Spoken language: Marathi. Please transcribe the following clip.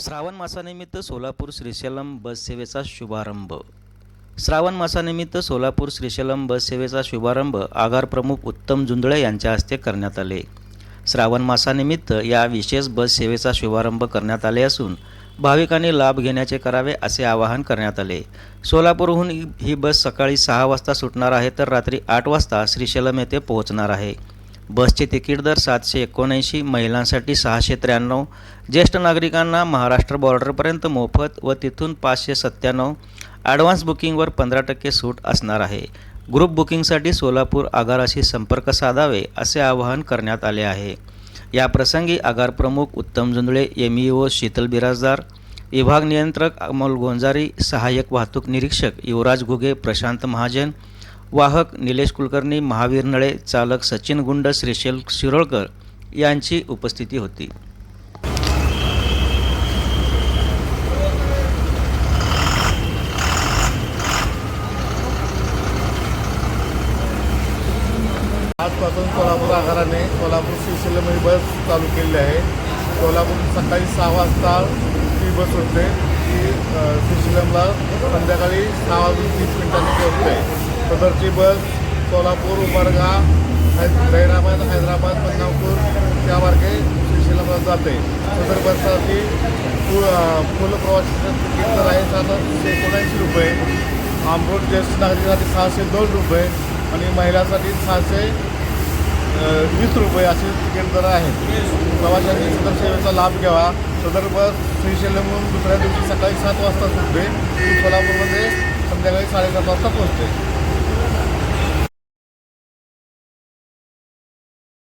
श्रावण मासानिमित्त सोलापूर श्रीशैलम बससेवेचा शुभारंभ. श्रावण मासानिमित्त सोलापूर श्रीशैलम बससेवेचा शुभारंभ आगार प्रमुख उत्तम जुंदळे यांच्या हस्ते करण्यात आले. श्रावण मासानिमित्त या विशेष बससेवेचा शुभारंभ करण्यात आले असून भाविकांनी लाभ घेण्याचे करावे असे आवाहन करण्यात आले. सोलापूरहून ही- ही बस सकाळी सहा वाजता सुटणार आहे तर रात्री आठ वाजता श्रीशैलम येथे पोहोचणार आहे. बसचे तिकीट दर सातशे एकोणऐंशी महिलांसाठी सहाशे त्र्याण्णव ज्येष्ठ नागरिकांना महाराष्ट्र बॉर्डरपर्यंत मोफत व तिथून पाचशे सत्त्याण्णव. ॲडव्हान्स बुकिंगवर पंधरा टक्के सूट असणार आहे. ग्रुप बुकिंगसाठी सोलापूर आगाराशी संपर्क साधावे असे आवाहन करण्यात आले आहे. या प्रसंगी आगार प्रमुख Uttam Jundale M E O Sheetal Birajdar विभाग नियंत्रक अमोल गोंजारी सहाय्यक वाहतूक निरीक्षक युवराज घुगे प्रशांत महाजन वाहक निलेश कुलकर्णी महावीर नळे चालक सचिन गुंड श्रीशैल शिरोळकर यांची उपस्थिती होती. आजपासून कोल्हापूर आगाराने कोल्हापूर श्रीशैलमध्ये बस चालू केलेली आहे. कोल्हापूर सकाळी सहा वाजता ती बस होते. ती अ, संध्याकाळी सहा वाजून तीस मिनिटांनी पोहोचते. सदरची बस सोलापूर उमरगा हैदराबाद हैदराबाद बदनापूर त्या मार्गे जाते. सदर बससाठी फुल फुल प्रवासाचं तिकीट दर आहे साधारण एकोणऐंशी रुपये. आंबोट ज्येष्ठ नागरिकांसाठी सहाशे दोन रुपये आणि महिलांसाठी सहाशे वीस रुपये असे तिकीट दर आहेत. प्रवाशांनी सदर सेवेचा लाभ घ्यावा. सदर बस श्रीशैलमहून दुसऱ्या दिवशी सकाळी सात वाजता सुटते. सोलापूरमध्ये संध्याकाळी साडेसात वाजता पोहोचते.